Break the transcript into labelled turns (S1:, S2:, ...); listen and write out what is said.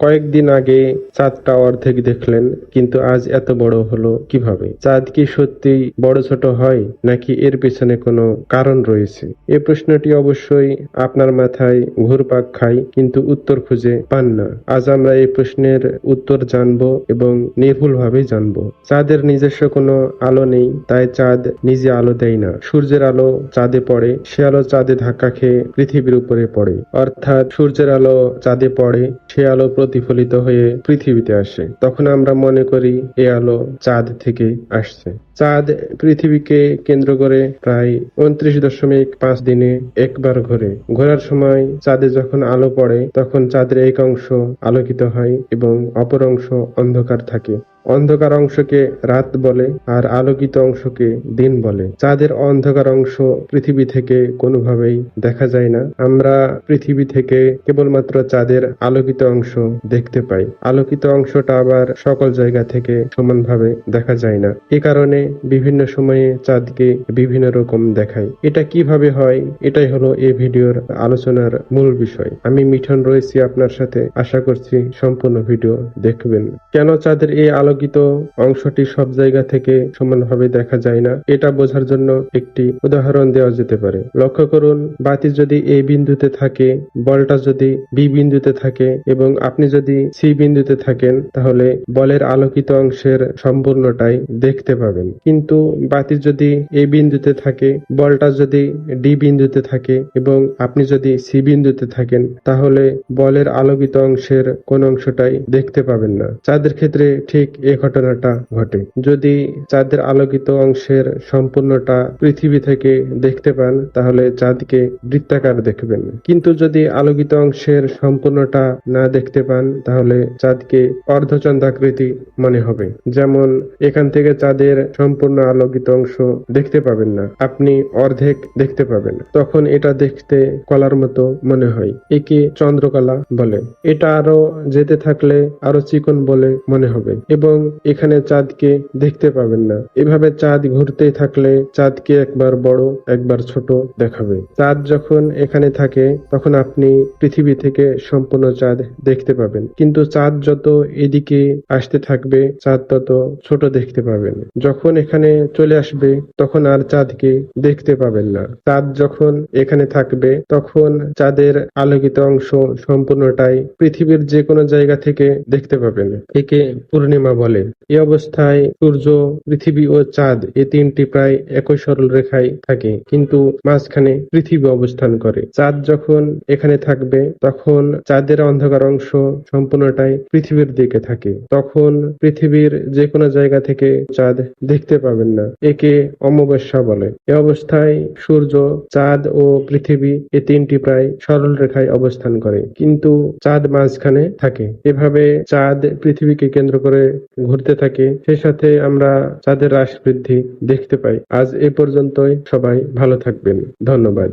S1: কয়েকদিন আগে চাঁদটা অর্ধেক দেখলেন, কিন্তু আজ এত বড় হলো কীভাবে? চাঁদ কি সত্যি বড় ছোট হয়, নাকি এর পেছনে কোনো কারণ রয়েছে? এ প্রশ্নটি অবশ্যই আপনার মাথায় ঘুরপাক খায়, কিন্তু উত্তর খুঁজে পান না। আজ আমরা এই প্রশ্নের উত্তর জানব এবং নির্ভুলভাবে জানব। চাঁদের নিজস্ব কোনো আলো নেই, তাই চাঁদ নিজে আলো দেয় না। সূর্যের আলো চাঁদে পড়ে, সে আলো চাঁদে ধাক্কা খেয়ে পৃথিবীর উপরে পড়ে। অর্থাৎ সূর্যের আলো চাঁদে পড়ে, সে আলো প্রতিফলিত হয়ে পৃথিবীতে আসে তখন আমরা মনে করি এ আলো চাঁদ থেকে আসছে। চাঁদ পৃথিবীকে কেন্দ্র করে প্রায় উনত্রিশ দশমিক পাঁচ দিনে একবার ঘোরে। ঘোরার সময় চাঁদে যখন আলো পড়ে, তখন চাঁদের এক অংশ আলোকিত হয় এবং অপর অংশ অন্ধকার থাকে। অন্ধকার অংশকে রাত বলে আর আলোকিত অংশকে দিন বলে। চাঁদের অন্ধকার অংশ পৃথিবী থেকে কোনোভাবেই দেখা যায় না। আমরা পৃথিবী থেকে কেবলমাত্র চাঁদের আলোকিত অংশ দেখতে পাই। আলোকিত অংশটা আবার সকল জায়গা থেকে সমানভাবে দেখা যায় না। এ কারণে বিভিন্ন সময়ে চাঁদকে বিভিন্ন রকম দেখায়। এটা কীভাবে হয়? এটাই হলো এই ভিডিওর আলোচনার মূল বিষয়। আমি মিঠন রয়েছি আপনার সাথে। আশা করছি সম্পূর্ণ ভিডিও দেখবেন। কেন চাঁদের এই আলোকিত অংশটি সব জায়গা থেকে সমানভাবে দেখা যায় না? এটা বোঝার জন্য একটি উদাহরণ দেওয়া যেতে পারে। লক্ষ্য করুন, বাতি যদি এ বিন্দুতে থাকে, বলটা যদি বি বিন্দুতে থাকে, এবং আপনি যদি সি বিন্দুতে থাকেন, তাহলে বলের আলোকিত অংশের সম্পূর্ণটাই দেখতে পাবেন। কিন্তু বাতি যদি এ বিন্দুতে থাকে, বলটা যদি ডি বিন্দুতে থাকে এবং আপনি যদি সি বিন্দুতে থাকেন, তাহলে বলের আলোকিত অংশের কোন অংশটাই দেখতে পাবেন না। চাঁদের ক্ষেত্রে ঠিক এই ঘটনাটা ঘটে। যদি চাঁদের আলোকিত অংশের সম্পূর্ণটা পৃথিবী থেকে দেখতে পান, তাহলে চাঁদকে বৃত্তাকার দেখবেন। কিন্তু যদি আলোকিত অংশের সম্পূর্ণটা না দেখতে পান, তাহলে চাঁদকে অর্ধচন্দ্রাকৃতি মনে হবে। যেমন এখান থেকে চাঁদের সম্পূর্ণ আলোকিত অংশ দেখতে পাবেন না। আপনি অর্ধেক দেখতে পাবেন। তখন এটা দেখতে কলার মতো মনে হয়, একে চন্দ্রকলা বলে। এটা আরও যেতে থাকলে আরও চিকন বলে মনে হবে এবং এখানে চাঁদকে দেখতে পাবেন না। এভাবে চাঁদ ঘুরতেই থাকলে চাঁদকে একবার বড়, একবার ছোট দেখাবে। চাঁদ যখন এখানে থাকে, তখন আপনি পৃথিবী থেকে সম্পূর্ণ চাঁদ দেখতে পাবেন। কিন্তু চাঁদ যত এদিকে আসতে থাকবে, চাঁদ তত ছোট দেখতে পাবেন। যখন এখানে চলে আসবে, তখন আর চাঁদকে দেখতে পাবেন না। চাঁদ যখন এখানে থাকবে, তখন চাঁদের আলোকিত অংশ সম্পূর্ণটাই পৃথিবীর যে কোনো জায়গা থেকে দেখতে পাবেন। একে পূর্ণিমা বলে। এই অবস্থায় সূর্য, পৃথিবী ও চাঁদ এই তিনটি প্রায় একই সরল রেখায় থাকে, কিন্তু মাঝখানে পৃথিবী অবস্থান করে। চাঁদ যখন এখানে থাকবে, তখন চাঁদের অন্ধকার অংশ সম্পূর্ণটাই পৃথিবীর দিকে থাকে। তখন পৃথিবীর যে কোনো জায়গা থেকে চাঁদ দেখতে পাবেন না, একে অমাবস্যা বলে। এ অবস্থায় সূর্য, চাঁদ ও পৃথিবী এ তিনটি প্রায় সরল রেখায় অবস্থান করে, কিন্তু চাঁদ মাঝখানে থাকে। এভাবে চাঁদ পৃথিবীকে কেন্দ্র করে ঘুরতে থাকে, সেই সাথে আমরা চাঁদের হ্রাস বৃদ্ধি দেখতে পাই। আজ এ পর্যন্তই, সবাই ভালো থাকবেন। ধন্যবাদ।